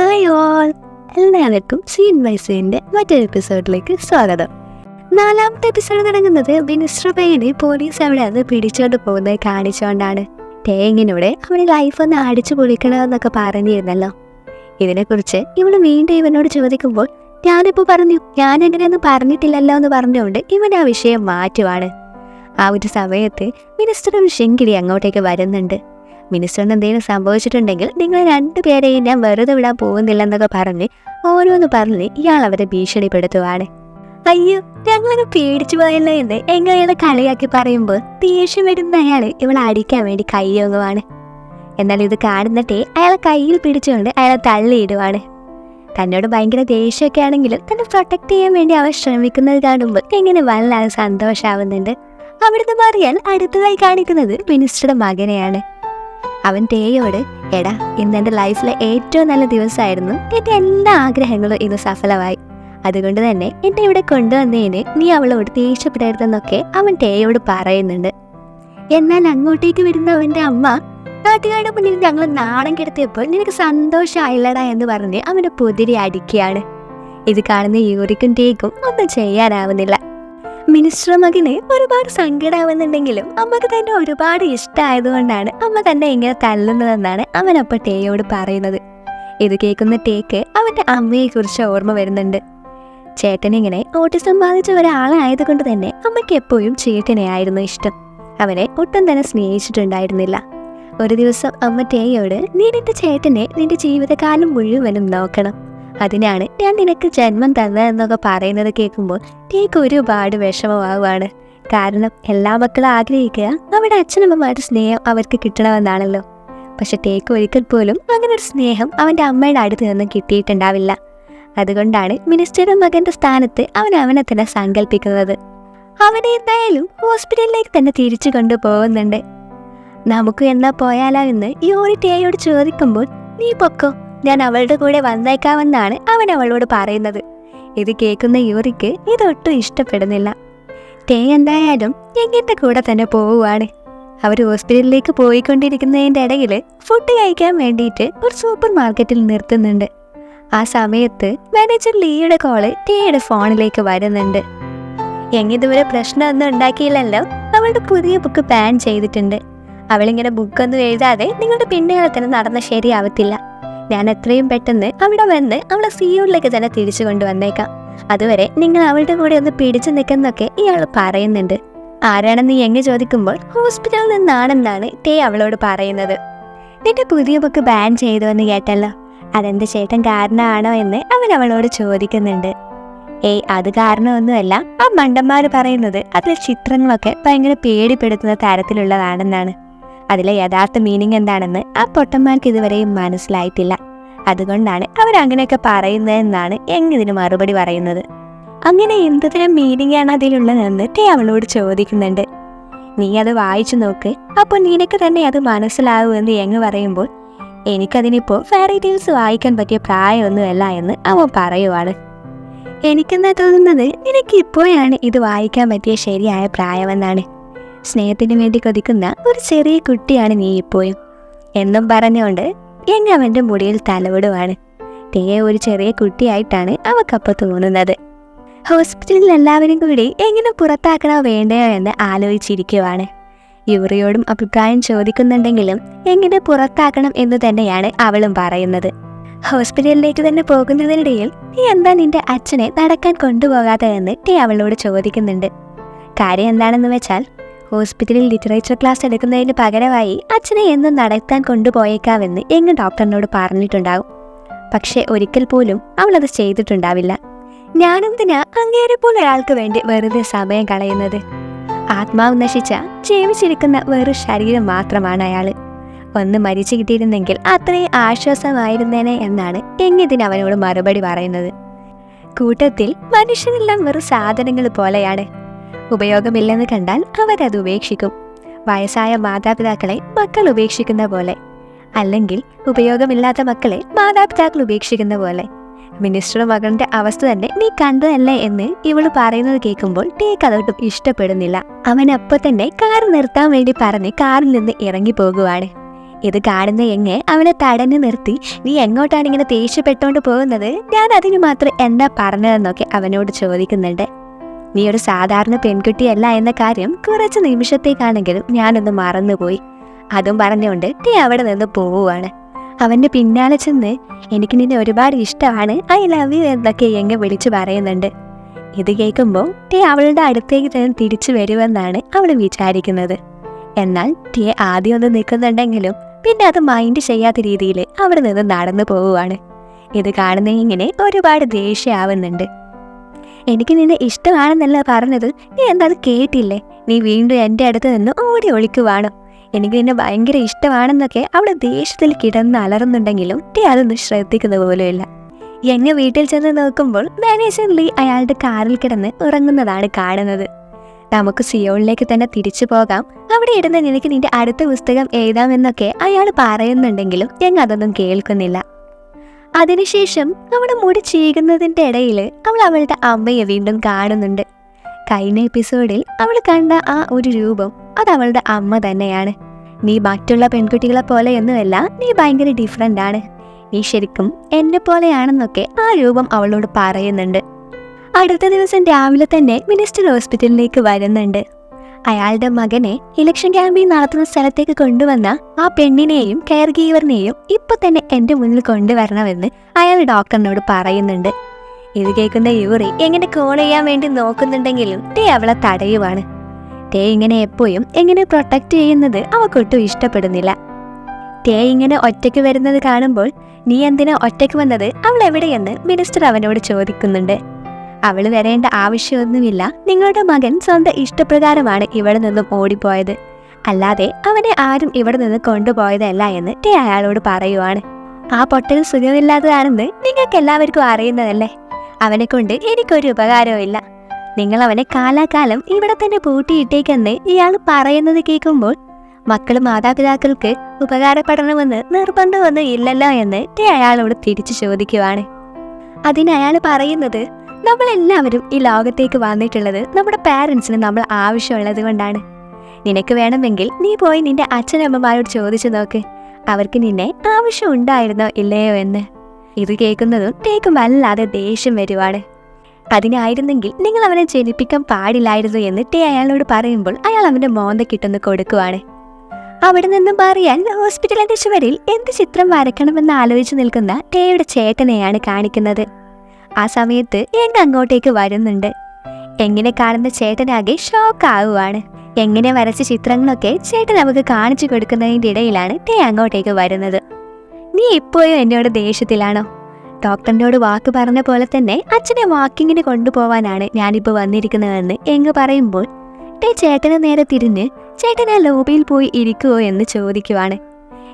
Hi all എല്ലാവർക്കും scene by സീന്റെ മറ്റൊരു എപ്പിസോഡിലേക്ക് സ്വാഗതം. നാലാമത്തെ എപ്പിസോഡ് തുടങ്ങുന്നത് മിനിസ്റ്റർ പയ്യനെ പോലീസ് അവിടെ അത് പിടിച്ചോണ്ട് പോകുന്നത് കാണിച്ചുകൊണ്ടാണ് തേങ്ങിനൂടെ അവന് ലൈഫ് ഒന്ന് അടിച്ചു പൊളിക്കണമെന്നൊക്കെ പറഞ്ഞിരുന്നല്ലോ. ഇതിനെക്കുറിച്ച് ഇവൾ വീണ്ടും ഇവനോട് ചോദിക്കുമ്പോൾ ഞാനിപ്പോൾ പറഞ്ഞു ഞാൻ എങ്ങനെയൊന്നും പറഞ്ഞിട്ടില്ലല്ലോ എന്ന് പറഞ്ഞുകൊണ്ട് ഇവൻ ആ വിഷയം മാറ്റുവാണ്. ആ ഒരു സമയത്ത് മിനിസ്റ്ററും ശെങ്കിടി അങ്ങോട്ടേക്ക് വരുന്നുണ്ട്. മിനിസ്റ്ററിന് എന്തെങ്കിലും സംഭവിച്ചിട്ടുണ്ടെങ്കിൽ നിങ്ങൾ രണ്ടുപേരെയും ഞാൻ വെറുതെ വിടാൻ പോകുന്നില്ലെന്നൊക്കെ പറഞ്ഞ് ഓരോന്ന് പറഞ്ഞ് ഇയാൾ അവരെ ഭീഷണിപ്പെടുത്തുവാണ്. അയ്യോ ഞങ്ങളങ്ങ് പേടിച്ചു പോയല്ലോ എന്ന് എങ്ങനെയാണ് കളിയാക്കി പറയുമ്പോൾ ദേഷ്യം വരുന്ന അയാൾ ഇവളെ അടിക്കാൻ വേണ്ടി കൈയൊങ്ങുവാണ് എന്നാൽ ഇത് കാണുന്നിട്ടേ അയാളെ കയ്യിൽ പിടിച്ചുകൊണ്ട് അയാളെ തള്ളിയിടുവാണ്. തന്നോട് ഭയങ്കര ദേഷ്യമൊക്കെ ആണെങ്കിലും തന്നെ പ്രൊട്ടക്ട് ചെയ്യാൻ വേണ്ടി അവൻ ശ്രമിക്കുന്നത് കാണുമ്പോൾ എങ്ങനെ വല്ലാതെ സന്തോഷമാവുന്നുണ്ട് അവിടുന്ന് മാറിയാൽ അടുത്തതായി കാണിക്കുന്നത് മിനിസ്റ്ററുടെ മകനെയാണ്. അവൻ തേയോട് എടാ ഇന്ന് എന്റെ ലൈഫിലെ ഏറ്റവും നല്ല ദിവസമായിരുന്നു. എന്റെ എല്ലാ ആഗ്രഹങ്ങളും ഇന്ന് സഫലമായി. അതുകൊണ്ട് തന്നെ എന്നെ ഇവിടെ കൊണ്ടുവന്നതിന് നീ അവളോട് ദേഷ്യപ്പെടരുതെന്നൊക്കെ അവൻ തേയോട് പറയുന്നുണ്ട്. എന്നാൽ അങ്ങോട്ടേക്ക് വരുന്ന അവന്റെ അമ്മ നാട്ടുകാരുടെ മുന്നിൽ ഞങ്ങൾ നാണം കിടത്തിയപ്പോൾ നിനക്ക് സന്തോഷമായില്ലടാ എന്ന് പറഞ്ഞ് അവനെ പൊതിരി അടിക്കുകയാണ്. ഇത് കാണുന്ന യൂറിക്കും ടേക്കും ഒന്നും ചെയ്യാനാവുന്നില്ല. മിനിസ്റ്റർ മകന് ഒരുപാട് സങ്കടമാവുന്നുണ്ടെങ്കിലും അമ്മയ്ക്ക് തന്നെ ഒരുപാട് ഇഷ്ടമായതുകൊണ്ടാണ് അമ്മ തന്നെ ഇങ്ങനെ തല്ലുന്നതെന്നാണ് അവൻ അപ്പോൾ ടേയോട് പറയുന്നത്. ഇത് കേൾക്കുന്ന ടേക്ക് അവന്റെ അമ്മയെക്കുറിച്ച് ഓർമ്മ വരുന്നുണ്ട്. ചേട്ടനിങ്ങനെ ഓട്ടിസം ബാധിച്ച ഒരാളായതുകൊണ്ട് തന്നെ അമ്മയ്ക്ക് എപ്പോഴും ചേട്ടനെ ആയിരുന്നു ഇഷ്ടം. അവനെ ഒട്ടും തന്നെ സ്നേഹിച്ചിട്ടുണ്ടായിരുന്നില്ല. ഒരു ദിവസം അമ്മ ടേയോട് നീ നിന്റെ ചേട്ടനെ നിന്റെ ജീവിതകാലം മുഴുവനും നോക്കണം. അതിനാണ് ഞാൻ നിനക്ക് ജന്മം തന്നതെന്നൊക്കെ പറയുന്നത് കേൾക്കുമ്പോൾ ടേക്ക് ഒരുപാട് വിഷമമാവുകയാണ്. കാരണം എല്ലാ മക്കളും ആഗ്രഹിക്കുക അവിടെ അച്ഛനമ്മമാരുടെ സ്നേഹം അവർക്ക് കിട്ടണമെന്നാണല്ലോ. പക്ഷെ ടേക്ക് ഒരിക്കൽ പോലും അങ്ങനെ ഒരു സ്നേഹം അവന്റെ അമ്മയുടെ അടുത്ത് നിന്നും കിട്ടിയിട്ടുണ്ടാവില്ല. അതുകൊണ്ടാണ് മിനിസ്റ്ററുടെ മകന്റെ സ്ഥാനത്ത് അവൻ അവനെ തന്നെ സങ്കല്പിക്കുന്നത്. അവനെ എന്തായാലും ഹോസ്പിറ്റലിലേക്ക് തന്നെ തിരിച്ചു കൊണ്ടുപോകുന്നുണ്ട്. നമുക്ക് എന്നാ പോയാലോ എന്ന് യൂണിറ്റ് എയോട് ചോദിക്കുമ്പോൾ നീ പൊക്കോ ഞാൻ അവളുടെ കൂടെ വന്നേക്കാമെന്നാണ് അവൻ അവളോട് പറയുന്നത്. ഇത് കേൾക്കുന്ന യൂറിക്ക് ഇതൊട്ടും ഇഷ്ടപ്പെടുന്നില്ല. തേ എന്തായാലും എങ്ങിന്റെ കൂടെ തന്നെ പോവുകയാണ് അവർ ഹോസ്പിറ്റലിലേക്ക് പോയിക്കൊണ്ടിരിക്കുന്നതിന്റെ ഇടയിൽ ഫുഡ് കഴിക്കാൻ വേണ്ടിയിട്ട് ഒരു സൂപ്പർ മാർക്കറ്റിൽ നിർത്തുന്നുണ്ട്. ആ സമയത്ത് മാനേജർ ലീയുടെ കോൾ തേയുടെ ഫോണിലേക്ക് വരുന്നുണ്ട്. എങ്ങിതുവരെ പ്രശ്നമൊന്നും ഉണ്ടാക്കിയില്ലല്ലോ? അവളുടെ പുതിയ ബുക്ക് ബാൻ ചെയ്തിട്ടുണ്ട്. അവളിങ്ങനെ ബുക്കൊന്നും എഴുതാതെ നിങ്ങളുടെ പിന്നുകളെ തന്നെ നടന്ന ശരിയാവത്തില്ല. ഞാൻ എത്രയും പെട്ടെന്ന് അവിടെ വന്ന് അവളെ സിയോളിലേക്ക് തന്നെ തിരിച്ചു കൊണ്ടുവന്നേക്കാം. അതുവരെ നിങ്ങൾ അവളുടെ കൂടെ ഒന്ന് പിടിച്ചു നിൽക്കുന്നൊക്കെ ഇയാൾ പറയുന്നുണ്ട്. ആരാണെന്ന് എങ്ങ് ചോദിക്കുമ്പോൾ ഹോസ്പിറ്റലിൽ നിന്നാണെന്നാണ് ടേ അവളോട് പറയുന്നത്. നിന്റെ പുതിയ ബുക്ക് ബാൻ ചെയ്തു എന്ന് കേട്ടല്ലോ. അതെന്റെ ചേട്ടൻ കാരണമാണോ എന്ന് അവൻ അവളോട് ചോദിക്കുന്നുണ്ട്. ഏയ് അത് കാരണമൊന്നുമല്ല. ആ മണ്ടന്മാർ പറയുന്നത് അതിലെ ചിത്രങ്ങളൊക്കെ ഭയങ്കര പേടിപ്പെടുത്തുന്ന തരത്തിലുള്ളതാണെന്നാണ്. അതിലെ യഥാർത്ഥ മീനിങ് എന്താണെന്ന് ആ പൊട്ടന്മാർക്ക് ഇതുവരെയും മനസ്സിലായിട്ടില്ല. അതുകൊണ്ടാണ് അവരങ്ങനെയൊക്കെ പറയുന്നതെന്നാണ് എങ്ങിതിന് മറുപടി പറയുന്നത്. അങ്ങനെ എന്തുതരം മീനിങ് ആണ് അതിലുള്ളതെന്ന് ടേ അവളോട് ചോദിക്കുന്നുണ്ട്. നീ അത് വായിച്ചു നോക്ക്. അപ്പോൾ നിനക്ക് തന്നെ അത് മനസ്സിലാവുമെന്ന് എങ്ങ് പറയുമ്പോൾ എനിക്കതിനിപ്പോൾ ഫെയറി ടീൽസ് വായിക്കാൻ പറ്റിയ പ്രായമൊന്നുമല്ല എന്ന് അവൻ പറയുവാണ്. എനിക്കെന്നാ തോന്നുന്നത് നിനക്ക് ഇപ്പോഴാണ് ഇത് വായിക്കാൻ പറ്റിയ ശരിയായ പ്രായമെന്നാണ്. സ്നേഹത്തിന് വേണ്ടി കൊതിക്കുന്ന ഒരു ചെറിയ കുട്ടിയാണ് നീ ഇപ്പോഴും. എന്നും പറഞ്ഞുകൊണ്ട് എന്നെ അവന്റെ മുടിയിൽ തലവിടുവാണ്. തേ ഒരു ചെറിയ കുട്ടിയായിട്ടാണ് അവക്കപ്പോൾ തോന്നുന്നത്. ഹോസ്പിറ്റലിൽ എല്ലാവരും കൂടി എങ്ങനെ പുറത്താക്കണോ വേണ്ടയോ എന്ന് ആലോചിച്ചിരിക്കുവാണ്. യുവറിയോടും അഭിപ്രായം ചോദിക്കുന്നുണ്ടെങ്കിലും എങ്ങനെ പുറത്താക്കണം എന്ന് തന്നെയാണ് അവളും പറയുന്നത്. ഹോസ്പിറ്റലിലേക്ക് തന്നെ പോകുന്നതിനിടയിൽ നീ എന്താ നിന്റെ അച്ഛനെ നടക്കാൻ കൊണ്ടുപോകാത്തതെന്ന് ടീ അവളോട് ചോദിക്കുന്നുണ്ട്. കാര്യം എന്താണെന്ന് വെച്ചാൽ ഹോസ്പിറ്റലിൽ ലിറ്ററേച്ചർ ക്ലാസ് എടുക്കുന്നതിന് പകരമായി അച്ഛനെ എന്നും നടത്താൻ കൊണ്ടുപോയേക്കാമെന്ന് എങ്ങ് ഡോക്ടറിനോട് പറഞ്ഞിട്ടുണ്ടാകും. പക്ഷെ ഒരിക്കൽ പോലും അവൾ അത് ചെയ്തിട്ടുണ്ടാവില്ല. ഞാനെന്തിനാ അങ്ങേരെ പോലെ ഒരാൾക്ക് വേണ്ടി വെറുതെ സമയം കളയുന്നത്? ആത്മാവ് നശിച്ച ജീവിച്ചിരിക്കുന്ന വെറു ശരീരം മാത്രമാണ് അയാൾ ഒന്ന് മരിച്ചു കിട്ടിയിരുന്നെങ്കിൽ അത്രയും ആശ്വാസമായിരുന്നേനെ എന്നാണ് എങ്ങിതിന് അവനോട് മറുപടി പറയുന്നത്. കൂട്ടത്തിൽ മനുഷ്യരെല്ലാം വെറും സാധനങ്ങൾ പോലെയാണ്. ഉപയോഗമില്ലെന്ന് കണ്ടാൽ അവരത് ഉപേക്ഷിക്കും. വയസ്സായ മാതാപിതാക്കളെ മക്കൾ ഉപേക്ഷിക്കുന്ന പോലെ. അല്ലെങ്കിൽ ഉപയോഗമില്ലാത്ത മക്കളെ മാതാപിതാക്കൾ ഉപേക്ഷിക്കുന്ന പോലെ. മിനിസ്റ്റർ മകളുടെ അവസ്ഥ തന്നെ നീ കണ്ടതല്ലേ എന്ന് ഇവൾ പറയുന്നത് കേൾക്കുമ്പോൾ ടേക്ക് അതൊട്ടും ഇഷ്ടപ്പെടുന്നില്ല. അവൻ അപ്പൊ തന്നെ കാർ നിർത്താൻ വേണ്ടി പറഞ്ഞ് കാറിൽ നിന്ന് ഇറങ്ങി പോകുവാണ്. ഇത് കാണുന്ന എങ്ങ് അവനെ തടഞ്ഞു നിർത്തി നീ എങ്ങോട്ടാണ് ഇങ്ങനെ ദേഷ്യപ്പെട്ടുകൊണ്ട് പോകുന്നത്? ഞാൻ അതിന് മാത്രം എന്താ പറഞ്ഞതെന്നൊക്കെ അവനോട് ചോദിക്കുന്നുണ്ട്. നീ ഒരു സാധാരണ പെൺകുട്ടിയല്ല എന്ന കാര്യം കുറച്ച് നിമിഷത്തേക്കാണെങ്കിലും ഞാനൊന്ന് മറന്നുപോയി. അതും പറഞ്ഞുകൊണ്ട് ടീ അവിടെ നിന്ന് പോവുകയാണ് അവന്റെ പിന്നാലെ ചെന്ന് എനിക്ക് നിന്നെ ഒരുപാട് ഇഷ്ടമാണ് ഐ ലവ് യു എന്നൊക്കെ എങ്ങ വിളിച്ചു പറയുന്നുണ്ട്. ഇത് കേൾക്കുമ്പോൾ ടീ അവളുടെ അടുത്തേക്ക് തന്നെ തിരിച്ചു വരുമെന്നാണ് അവൾ വിചാരിക്കുന്നത്. എന്നാൽ ടീ ആദ്യം ഒന്ന് നിൽക്കുന്നുണ്ടെങ്കിലും പിന്നെ അത് മൈൻഡ് ചെയ്യാത്ത രീതിയിൽ അവിടെ നിന്ന് നടന്നു പോവുകയാണ് ഇത് കാണുന്ന ഇങ്ങനെ ഒരുപാട് ദേഷ്യമാവുന്നുണ്ട് എനിക്ക് നിന്നെ ഇഷ്ടമാണെന്നല്ല പറഞ്ഞത്. നീ എന്താ കേട്ടില്ലേ? നീ വീണ്ടും എന്റെ അടുത്ത് നിന്ന് ഓടി ഒളിക്കുവാണ്. എനിക്ക് നിന്നെ ഭയങ്കര ഇഷ്ടമാണെന്നൊക്കെ അവൾ ദേഷ്യത്തിൽ കിടന്ന് അലറുന്നുണ്ടെങ്കിലും നീ അതൊന്നും ശ്രദ്ധിക്കുന്ന പോലുമില്ല. എന്നെ വീട്ടിൽ ചെന്ന് നോക്കുമ്പോൾ മാനേജർ ലീ അയാളുടെ കാറിൽ കിടന്ന് ഉറങ്ങുന്നതാണ് കാണുന്നത്. നമുക്ക് സിയോളിലേക്ക് തന്നെ തിരിച്ചു പോകാം. അവിടെ ഇടുന്ന നിനക്ക് നിന്റെ അടുത്ത പുസ്തകം എഴുതാമെന്നൊക്കെ അയാൾ പറയുന്നുണ്ടെങ്കിലും ഞങ്ങൾ അതൊന്നും കേൾക്കുന്നില്ല. അതിനുശേഷം അവളെ മുടി ചീകുന്നതിന്റെ ഇടയിൽ അവൾ അവളുടെ അമ്മയെ വീണ്ടും കാണുന്നുണ്ട്. കഴിഞ്ഞ എപ്പിസോഡിൽ അവൾ കണ്ട ആ ഒരു രൂപം അത് അവളുടെ അമ്മ തന്നെയാണ്. നീ മറ്റുള്ള പെൺകുട്ടികളെ പോലെയൊന്നുമല്ല നീ ഭയങ്കര ഡിഫറെന്റ് ആണ്. നീ ശരിക്കും എന്നെ പോലെയാണെന്നൊക്കെ ആ രൂപം അവളോട് പറയുന്നുണ്ട്. അടുത്ത ദിവസം രാവിലെ തന്നെ മിനിസ്റ്റർ ഹോസ്പിറ്റലിലേക്ക് വരുന്നുണ്ട്. അയാളുടെ മകനെ ഇലക്ഷൻ ക്യാമ്പയിൻ നടത്തുന്ന സ്ഥലത്തേക്ക് കൊണ്ടുവന്ന ആ പെണ്ണിനെയും കെയർ ഗീവറിനെയും ഇപ്പൊ തന്നെ എന്റെ മുന്നിൽ കൊണ്ടുവരണമെന്ന് അയാൾ ഡോക്ടറിനോട് പറയുന്നുണ്ട്. ഇത് കേൾക്കുന്ന യൂറി എങ്ങനെ കോൾ ചെയ്യാൻ വേണ്ടി നോക്കുന്നുണ്ടെങ്കിലും ടേ അവളെ തടയുവാണ്. ടേ ഇങ്ങനെ എപ്പോഴും എങ്ങനെ പ്രൊട്ടക്ട് ചെയ്യുന്നത് അവക്കൊട്ടും ഇഷ്ടപ്പെടുന്നില്ല. ടേ ഇങ്ങനെ ഒറ്റയ്ക്ക് വരുന്നത് കാണുമ്പോൾ നീ എന്തിനാ ഒറ്റയ്ക്ക് വന്നത്? അവൾ എവിടെയെന്ന് മിനിസ്റ്റർ അവനോട് ചോദിക്കുന്നുണ്ട്. അവൾ വരേണ്ട ആവശ്യമൊന്നുമില്ല. നിങ്ങളുടെ മകൻ സ്വന്തം ഇഷ്ടപ്രകാരമാണ് ഇവിടെ നിന്നും ഓടിപ്പോയത്. അല്ലാതെ അവനെ ആരും ഇവിടെ നിന്ന് കൊണ്ടുപോയതല്ല എന്ന് ടേ അയാളോട് പറയുവാണ്. ആ പൊട്ടൽ സുഖമില്ലാത്തതാണെന്ന് നിങ്ങൾക്ക് എല്ലാവർക്കും അറിയുന്നതല്ലേ? അവനെ കൊണ്ട് എനിക്കൊരു ഉപകാരവും ഇല്ല നിങ്ങൾ അവനെ കാലാകാലം ഇവിടെ തന്നെ പൂട്ടിയിട്ടേക്കെന്ന് ഇയാൾ പറയുന്നത് കേൾക്കുമ്പോൾ മക്കളും മാതാപിതാക്കൾക്ക് ഉപകാരപ്പെടണമെന്ന് നിർബന്ധമൊന്നും ഇല്ലല്ലോ എന്ന് ടേ അയാളോട് തിരിച്ചു ചോദിക്കുവാണ്. അതിന് അയാൾ പറയുന്നത് നമ്മളെല്ലാവരും ഈ ലോകത്തേക്ക് വന്നിട്ടുള്ളത് നമ്മുടെ പാരൻസിന് നമ്മൾ ആവശ്യമുള്ളത് കൊണ്ടാണ്. നിനക്ക് വേണമെങ്കിൽ നീ പോയി നിന്റെ അച്ഛനമ്മമാരോട് ചോദിച്ചു നോക്ക്. അവർക്ക് നിന്നെ ആവശ്യം ഉണ്ടായിരുന്നോ ഇല്ലയോ എന്ന്. ഇത് കേൾക്കുന്നതും ടേക്ക് വല്ലാതെ ദേഷ്യം വരുവാണ്. അതിനായിരുന്നെങ്കിൽ നിങ്ങൾ അവനെ ജനിപ്പിക്കാൻ പാടില്ലായിരുന്നു എന്ന് ടേ അയാളോട് പറയുമ്പോൾ അയാൾ അവന്റെ മോന്ത കിട്ടുന്നു കൊടുക്കുവാണ്. അവിടെ നിന്നും മാറിയാൽ ഹോസ്പിറ്റലിന്റെ ചുവരിൽ എന്ത് ചിത്രം വരക്കണമെന്ന് ആലോചിച്ച് നിൽക്കുന്ന ടേയുടെ ചേട്ടനെയാണ് കാണിക്കുന്നത്. ആ സമയത്ത് എങ്ങ അങ്ങോട്ടേക്ക് വരുന്നുണ്ട്. എങ്ങനെ കാണുന്ന ചേട്ടനാകെ ഷോക്ക് ആവുകയാണ് എങ്ങനെ വരച്ച ചിത്രങ്ങളൊക്കെ ചേട്ടൻ നമുക്ക് കാണിച്ചു കൊടുക്കുന്നതിന്റെ ഇടയിലാണ് ടേ അങ്ങോട്ടേക്ക് വരുന്നത്. നീ ഇപ്പോഴും എന്നോട് ദേഷ്യത്തിലാണോ? ഡോക്ടറിനോട് വാക്ക് പറഞ്ഞ പോലെ തന്നെ അച്ഛനെ വാക്കിങ്ങിന് കൊണ്ടുപോവാനാണ് ഞാനിപ്പോൾ വന്നിരിക്കുന്നതെന്ന് എങ്ങ് പറയുമ്പോൾ ടേ ചേട്ടന് നേരെ തിരിഞ്ഞ് ചേട്ടൻ ആ ലോബിയിൽ പോയി ഇരിക്കുവോ എന്ന് ചോദിക്കുവാണ്.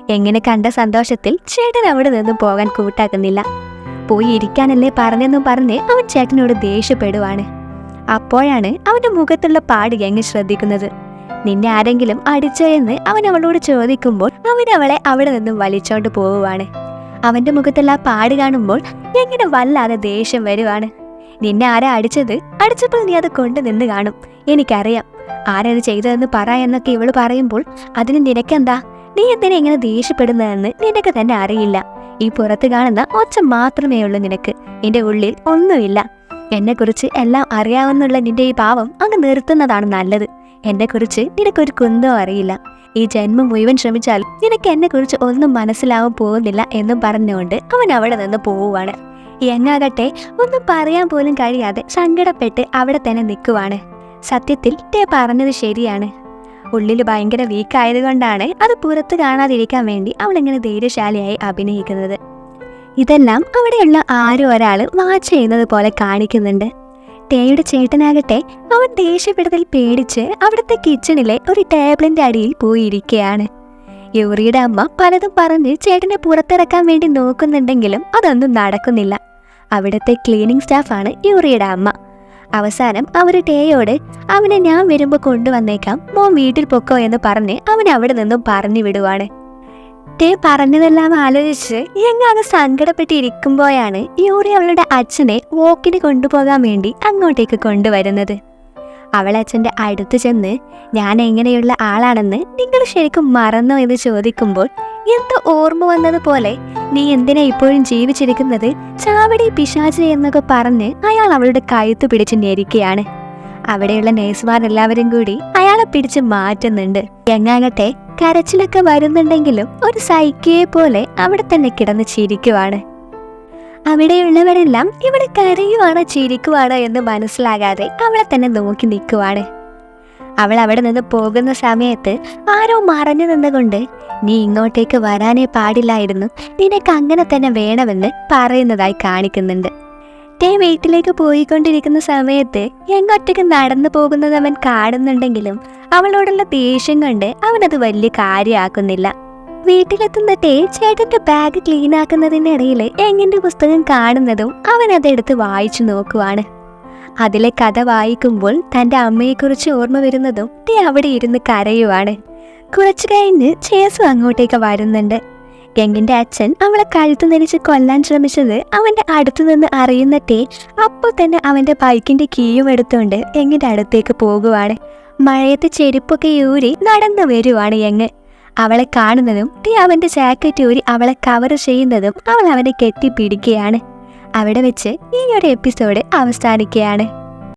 എങ്ങനെ കണ്ട സന്തോഷത്തിൽ ചേട്ടൻ അവിടെ നിന്നും പോകാൻ കൂട്ടാക്കുന്നില്ല. പോയി ഇരിക്കാനല്ലേ പറഞ്ഞെന്നും പറഞ്ഞ് അവൻ ചേട്ടനോട് ദേഷ്യപ്പെടുവാണ്. അപ്പോഴാണ് അവന്റെ മുഖത്തുള്ള പാട് എങ്ങ് ശ്രദ്ധിക്കുന്നത്. നിന്നെ ആരെങ്കിലും അടിച്ചോ എന്ന് അവൻ അവളോട് ചോദിക്കുമ്പോൾ അവൻ അവളെ അവിടെ നിന്നും വലിച്ചോണ്ട് പോവുകയാണ് അവന്റെ മുഖത്തുള്ള പാട് കാണുമ്പോൾ എങ്ങനെ വല്ലാതെ ദേഷ്യം വരുവാണ്. നിന്നെ ആരാ അടിച്ചത്? അടിച്ചപ്പോൾ നീ അത് കൊണ്ട് നിന്ന് കാണും. എനിക്കറിയാം. ആരത് ചെയ്തതെന്ന് പറ എന്നൊക്കെ ഇവൾ പറയുമ്പോൾ അതിന് നിനക്കെന്താ? നീ എന്തിനെ ഇങ്ങനെ ദേഷ്യപ്പെടുന്നതെന്ന് നിനക്ക് തന്നെ അറിയില്ല. ഈ പുറത്ത് കാണുന്ന ഒച്ച മാത്രമേ ഉള്ളൂ നിനക്ക്. നിന്റെ ഉള്ളിൽ ഒന്നുമില്ല. എന്നെക്കുറിച്ച് എല്ലാം അറിയാവുന്നുള്ള നിന്റെ ഈ പാവം അങ്ങ് നിർത്തുന്നതാണ് നല്ലത്. എന്നെക്കുറിച്ച് നിനക്കൊരു കുന്തോ അറിയില്ല. ഈ ജന്മം മുഴുവൻ ശ്രമിച്ചാലും നിനക്ക് എന്നെക്കുറിച്ച് ഒന്നും മനസ്സിലാവാൻ പോകുന്നില്ല എന്നും പറഞ്ഞുകൊണ്ട് അവൻ അവിടെ നിന്ന് പോവുകയാണ് എങ്ങാകട്ടെ ഒന്നും പറയാൻ പോലും കഴിയാതെ സങ്കടപ്പെട്ട് അവിടെ തന്നെ നിൽക്കുവാണ്. സത്യത്തിൽ ടേ പറഞ്ഞത് ശരിയാണ്. ഉള്ളിൽ ഭയങ്കര വീക്കായതുകൊണ്ടാണ് അത് പുറത്ത് കാണാതിരിക്കാൻ വേണ്ടി അവൾ ഇങ്ങനെ ധൈര്യശാലിയായി അഭിനയിക്കുന്നത്. ഇതെല്ലാം അവിടെയുള്ള ആരോ ഒരാൾ വാച്ച് ചെയ്യുന്നത് പോലെ കാണിക്കുന്നുണ്ട്. ടേയുടെ ചേട്ടനാകട്ടെ അവൻ ദേഷ്യപ്പെടുത്തൽ പേടിച്ച് അവിടുത്തെ കിച്ചണിലെ ഒരു ടേബിളിന്റെ അടിയിൽ പോയിരിക്കുകയാണ്. യൂറിയുടെ അമ്മ പലതും പറഞ്ഞ് ചേട്ടനെ പുറത്തിറക്കാൻ വേണ്ടി നോക്കുന്നുണ്ടെങ്കിലും അതൊന്നും നടക്കുന്നില്ല. അവിടുത്തെ ക്ലീനിങ് സ്റ്റാഫാണ് യൂറിയുടെ അമ്മ. അവസാനം അവർ ടേയോട് അവനെ ഞാൻ വരുമ്പോൾ കൊണ്ടുവന്നേക്കാം. മോൻ വീട്ടിൽ പൊക്കോ എന്ന് പറഞ്ഞ് അവൻ അവിടെ നിന്നും പറഞ്ഞു വിടുവാണ്. ടേ പറഞ്ഞതെല്ലാം ആലോചിച്ച് എങ്ങാകെ സങ്കടപ്പെട്ടിരിക്കുമ്പോഴാണ് യൂറി അവളുടെ അച്ഛനെ വോക്കിന് കൊണ്ടുപോകാൻ വേണ്ടി അങ്ങോട്ടേക്ക് കൊണ്ടുവരുന്നത്. അവൾ അച്ഛന്റെ അടുത്ത് ചെന്ന് ഞാൻ എങ്ങനെയുള്ള ആളാണെന്ന് നിങ്ങൾ ശരിക്കും മറന്നോ എന്ന് ചോദിക്കുമ്പോൾ എന്തോ ഓർമ്മ വന്നതുപോലെ നീ എന്തിനാ ഇപ്പോഴും ജീവിച്ചിരിക്കുന്നത്? ചാവടി പിശാചി എന്നൊക്കെ പറഞ്ഞ് അയാൾ അവളുടെ കഴുത്ത് പിടിച്ച് ഞെരിക്കുകയാണ്. അവിടെയുള്ള നേഴ്സുമാരെല്ലാവരും കൂടി അയാളെ പിടിച്ച് മാറ്റുന്നുണ്ട്. എങ്ങാകട്ടെ കരച്ചിലൊക്കെ വരുന്നുണ്ടെങ്കിലും ഒരു സൈക്കിയെ പോലെ അവിടെ തന്നെ കിടന്ന് ചിരിക്കുവാണ്. അവിടെയുള്ളവരെല്ലാം ഇവിടെ കരയുവാണോ ചിരിക്കുവാണോ എന്ന് മനസ്സിലാകാതെ അവളെ തന്നെ നോക്കി നിൽക്കുവാണ്. അവൾ അവിടെ നിന്ന് പോകുന്ന സമയത്ത് ആരോ മറഞ്ഞു നിന്നുകൊണ്ട് നീ ഇങ്ങോട്ടേക്ക് വരാനേ പാടില്ലായിരുന്നു. നിനക്ക് അങ്ങനെ തന്നെ വേണമെന്ന് പറയുന്നതായി കാണിക്കുന്നുണ്ട്. ടേ വീട്ടിലേക്ക് പോയിക്കൊണ്ടിരിക്കുന്ന സമയത്ത് എങ്ങോട്ടേക്ക് നടന്നു പോകുന്നത് അവൻ കാണുന്നുണ്ടെങ്കിലും അവളോടുള്ള ദേഷ്യം കൊണ്ട് അവനത് വലിയ കാര്യമാക്കുന്നില്ല. വീട്ടിലെത്തുന്ന ടേ ചേട്ടന്റെ ബാഗ് ക്ലീൻ ആക്കുന്നതിനിടയിൽ എങ്ങിന്റെ പുസ്തകം കാണുന്നതും അവൻ അതെടുത്ത് വായിച്ചു നോക്കുവാണ്. അതിലെ കഥ വായിക്കുമ്പോൾ തന്റെ അമ്മയെക്കുറിച്ച് ഓർമ്മ വരുന്നതും ടേ അവിടെ ഇരുന്ന് കരയുവാണ്. കുറച്ചു കഴിഞ്ഞ് ചേസു അങ്ങോട്ടേക്ക് വരുന്നുണ്ട്. ഗംഗിന്റെ അച്ഛൻ അവളെ കഴുത്തു നെരിച്ച് കൊല്ലാൻ ശ്രമിച്ചത് അവന്റെ അടുത്തു നിന്ന് അറിയുന്നിട്ടേ അപ്പോൾ തന്നെ അവന്റെ ബൈക്കിന്റെ കീയും എടുത്തുകൊണ്ട് എങ്ങിന്റെ അടുത്തേക്ക് പോകുവാണ്. മഴയത്ത് ചെരുപ്പൊക്കെ ഊരി നടന്നു വരുവാണ് യങ് അവളെ കാണുന്നതും ടീ അവന്റെ ജാക്കറ്റ് ഊരി അവളെ കവർ ചെയ്യുന്നതും അവൾ അവനെ കെട്ടിപ്പിടിക്കുകയാണ്. അവിടെ വെച്ച് ഈ ഒരു എപ്പിസോഡ് അവസാനിക്കുകയാണ്.